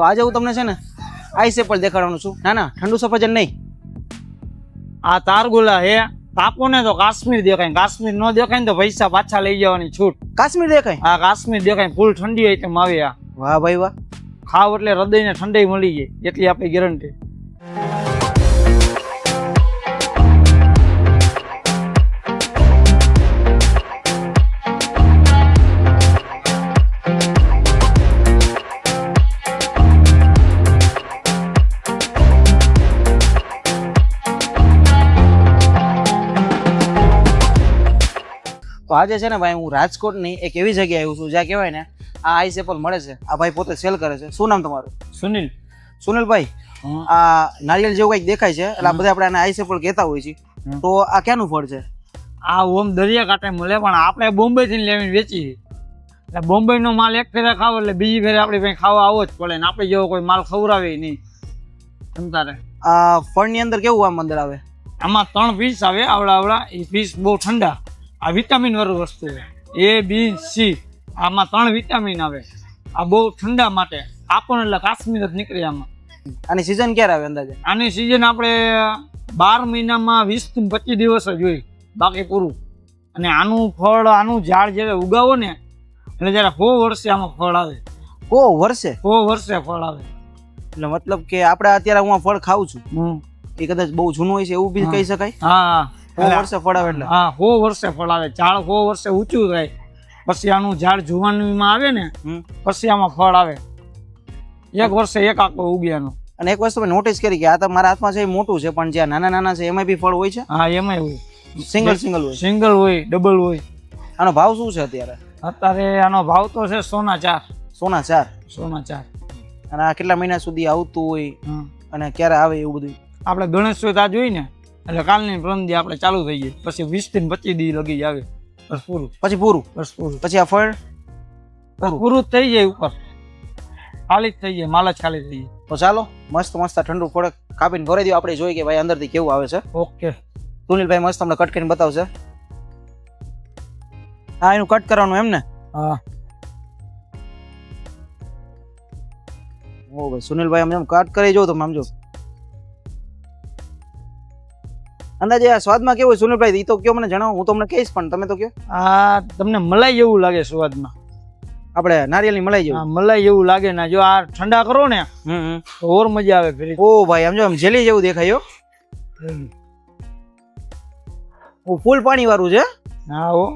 તો આજે હું તમને છે ને આઈસ એપલ દેખાડવાનું છું. ના ના ઠંડુ સફરજન નહીં. આ તારગુલા હે કાપો ને તો કાશ્મીર દેખાય. કાશ્મીર ન દેખાય ને તો પૈસા પાછા લઈ જવાની છૂટ. કાશ્મીર દેખાય? આ કાશ્મીર દેખાય. ફૂલ ઠંડી આઈટમ આવે આ. વાહ ભાઈ વાહ. ખાવ એટલે હૃદયને ઠંડી મળી જાય. એટલી આપણી ગેરંટી આજે છે ને ભાઈ હું રાજકોટની એક એવી જગ્યાએ આવ્યું છું જ્યાં કહેવાય ને આ આઈસ એપલ મળે છે આ ભાઈ પોતે સેલ કરે છે. શું નામ તમારું? સુનિલ. સુનિલભાઈ. આ નારિયેલ જેવું કંઈક દેખાય છે એટલે બધા આપણે આને આઈસ એપલ કહેતા હોય છે. તો આ ક્યાંનું ફળ છે? આ ઓમ દરિયા કાંઠે મળે પણ આપણે બોમ્બે થી લેવીને વેચીએ. એટલે બોમ્બે નો માલ એક ફેરે ખાવ એટલે બીજી ફેરે આપણે કઈ ખાવા આવો જ પડે ને આપણે જેવો કોઈ માલ ખવડાવે નહીં. તમ તારે? આ ફળની અંદર કેવું આમ અંદર આવે? આમાં ત્રણ પીસ આવે આવડા આવડા એ પીસ બહુ ઠંડા. આ વિટામિન વાળું વસ્તુ છે. એ બી સી આમાં ત્રણ વિટામિન આવે. આ બહુ ઠંડા માટે. આપણ એટલે કાશ્મીર જ નીકળે આમાં. આની સિઝન ક્યારે આવે અંદાજે? આની સિઝન આપણે બાર મહિનામાં વીસથી પચીસ દિવસ જ હોય. બાકી પૂરું. અને આનું ફળ આનું ઝાડ જ્યારે ઉગાવો ને એટલે જ્યારે હો વર્ષે આમાં ફળ આવે. હો વર્ષે? હો વર્ષે ફળ આવે. એટલે મતલબ કે આપણે અત્યારે હું ફળ ખાઉં છું. એ કદાચ બહુ જૂનું હોય છે એવું બી કહી શકાય? હા. સો વર્ષે ફળ આવે એટલે. હા સો વર્ષે ફળ આવે ઝાડ સો વર્ષે ઊંચું થાય. પછી આનું ઝાડ જુવાનીમાં આવે ને. પછી આમાં ફળ આવે. એક વર્ષે એક આખો ઉગ્યાનો અને એક વસ્તુ નોટિસ કરી કે આ તો મારા હાથમાં છે એ મોટું છે પણ જ્યાં નાના નાના છે એમાં બી ફળ હોય છે? હા એમાંય હોય. સિંગલ સિંગલ હોય. સિંગલ હોય ડબલ હોય. આનો ભાવ શું છે અત્યારે? અત્યારે આનો ભાવ તો છે સોના ચાર. સોના ચાર? સોના ચાર. અને આ કેટલા મહિના સુધી આવતું હોય. અને ક્યારે આવે એવું બધું? આપણે ગણેશ ચોથ આ જોઈ ને એટલે કાલની પ્રમ આપણે ચાલુ થઈ ગઈ પછી વીસથી પચીસ દી લગી આવે. બસ પૂરું. પછી પૂરું? બસ પૂરું. પછી આ ફળ? પૂરું થઈ જાય ઉપર. ખાલી જ થઈ જાય માલ જ ખાલી થઈ જાય. તો ચાલો મસ્ત મસ્ત ઠંડુ ફળક કાપીને ભરી દો આપણે જોઈએ કે ભાઈ અંદરથી કેવું આવે છે. ઓકે. સુનિલભાઈ મસ્ત તમને કટ કરીને બતાવશે. હા એનું કટ કરવાનું એમ ને? હા. ઓ ભાઈ સુનિલભાઈ આમ કટ કરી જો તમે આમ જો. અંદાજે આ સ્વાદમાં કેવું હોય સુનિલભાઈ? એ તો કયો મને જણાવો હું તમને કહીશ પણ તમે તો કયો. આ તમને મલાઈ જેવું લાગે સ્વાદમાં. આપણે નારિયેળની મલાઈ જેવું. મલાઈ જેવું લાગે ને જો આ ઠંડા કરો ને. તો ઓર મજા આવે ફરી ઓ ભાઈ આમ જો આમ જેલી જેવું દેખાય હો. ઓ ફૂલ પાણી વાળું છે? હા હો.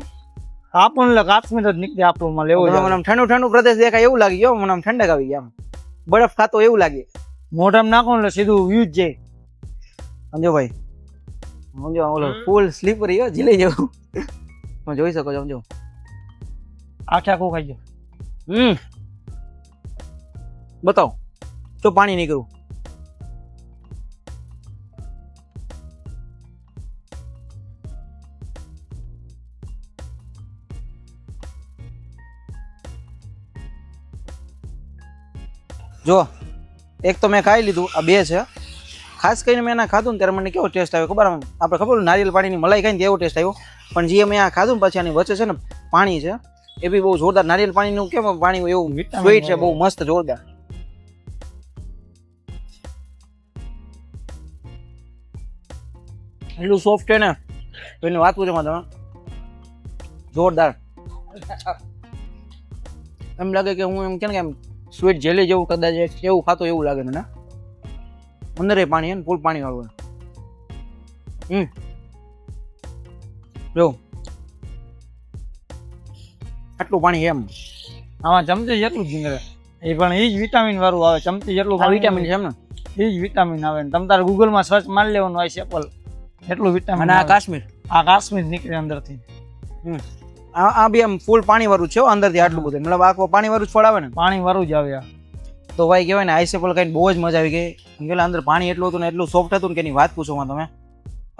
આપણને કાશ્મીર જ નીકળે આપણું જ મને ઠંડુ ઠંડુ પ્રદેશ દેખાય એવું લાગી ગયો મને આમ ઠંડક આવી ગયા આમ. બરફ ખાતો એવું લાગે. મોઢામાં નાખો ને એટલે સીધું વ્યૂ જ જાય સમજો ભાઈ સમજો ઓલો ફૂલ સ્લીપરી હો જીલી જેવું. તમે જોઈ શકો છો સમજો. આખે આખું ખાઈ ગયો. હમ. બતાવો તો પાણી નીકળું જો એક તો મેં ખાઈ લીધું આ બે છે. ખાસ કરીને મેં એના ખાધું ને ત્યારે મને કેવો ટેસ્ટ આવ્યો ખબર? આપણે ખબર નારિયેલ પાણીની મલાઈ ખાઈને એવો ટેસ્ટ આવ્યો. પણ જે મેં આ ખાધું પછી આની વચ્ચે છે ને પાણી છે એ બી બહુ જોરદાર. નારિયેલ પાણીનું કેમ પાણી એવું સ્વીટ છે બહુ મસ્ત જોરદાર. એટલું સોફ્ટ છે ને તો એની વાત પૂછો તમે. જોરદાર. એમ લાગે કે હું એમ કે એમ સ્વીટ જેલી જેવું કદાચ એવું ખાતો એવું લાગે મને. અંદર પાણી હે ને ફૂલ પાણી વાળું હમ. જો. આટલું પાણી એમ. આમાં ચમચી જેટલું જ નીકળે એ પણ એ જ વિટામિન વાળું આવે ચમચી જેટલું વિટામિન છે એમ ને? એ જ વિટામિન આવે ને. તમે તારે ગૂગલમાં સર્ચ મારી લેવાનું હોય એપલ એટલું વિટામિન આ કાશ્મીર? આ કાશ્મીર નીકળે અંદરથી. આ આ બી આમ ફૂલ પાણી વાળું છે અંદરથી આટલું બધું. મતલબ આખો પાણી વાળું આવે ને? પાણી વાળું જ આવે આ. તો ભાઈ કહેવાય ને આઈસેપલ બહુ જ મજા આવી ગઈ. કેમ અંદર પાણી એટલું હતું ને એટલું સોફ્ટ હતું ને કે એની વાત પૂછોમાં તમે.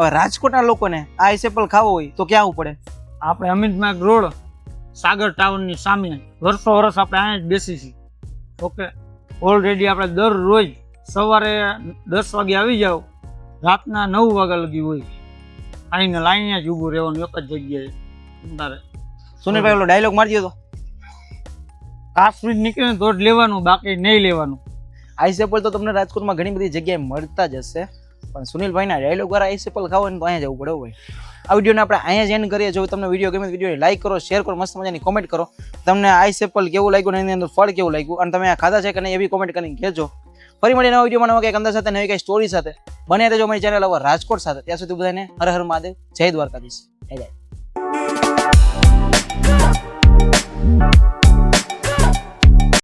હવે રાજકોટના લોકોને આ આઈસ ખાવો હોય તો ક્યાં આવવું પડે? આપણે અમિતમાર્ગ રોડ સાગર ટાઉનની સામે વર્ષો વર્ષ આપણે અહીંયા જ બેસી છીએ. ઓકે ઓલરેડી આપણે દરરોજ સવારે દસ વાગે આવી જાઓ રાતના નવ વાગ્યા લગી હોય. આવીને લાઈને જ ઊભું રહેવાનું એક જ જગ્યાએ. તારે સુનિલભાઈ ઓલો ડાયલોગ મારી દો તો? કાશ્મીર નીકળે ને તો લેવાનું, બાકી નહીં લેવાનું. આઈસ એપલ તો તમને રાજકોટમાં ઘણી બધી જગ્યાએ મળતા જ હશે. પણ સુનિલભાઈના ડાયલોગ વાળા આઈસ એપલ ખાવો ને તો અહીંયા જવું પડે ભાઈ. આ વિડીયોને આપણે અહીંયા જ એન્ડ કરીએ. જો તમને વીડિયો ગમે વીડિયો લાઈક કરો શેર કરો, મસ્ત મજાની કોમેન્ટ કરો. તમને આઈસ એપલ કેવું લાગ્યું એની અંદર ફળ કેવું લાગ્યું? અને તમે આ ખાધા છે કે નહીં એવી કોમેન્ટ કરીને કહેજો. ફરી મળીને નવા વિડીયોમાં નવા કંઈક અંદર સાથે, નવી કંઈ સ્ટોરી સાથે. બને રહેજો મારી ચેનલ હવે રાજકોટ સાથે. ત્યાં સુધી બધાને હર હર મહાદેવ. જય દ્વારકાધીશ. જય જય.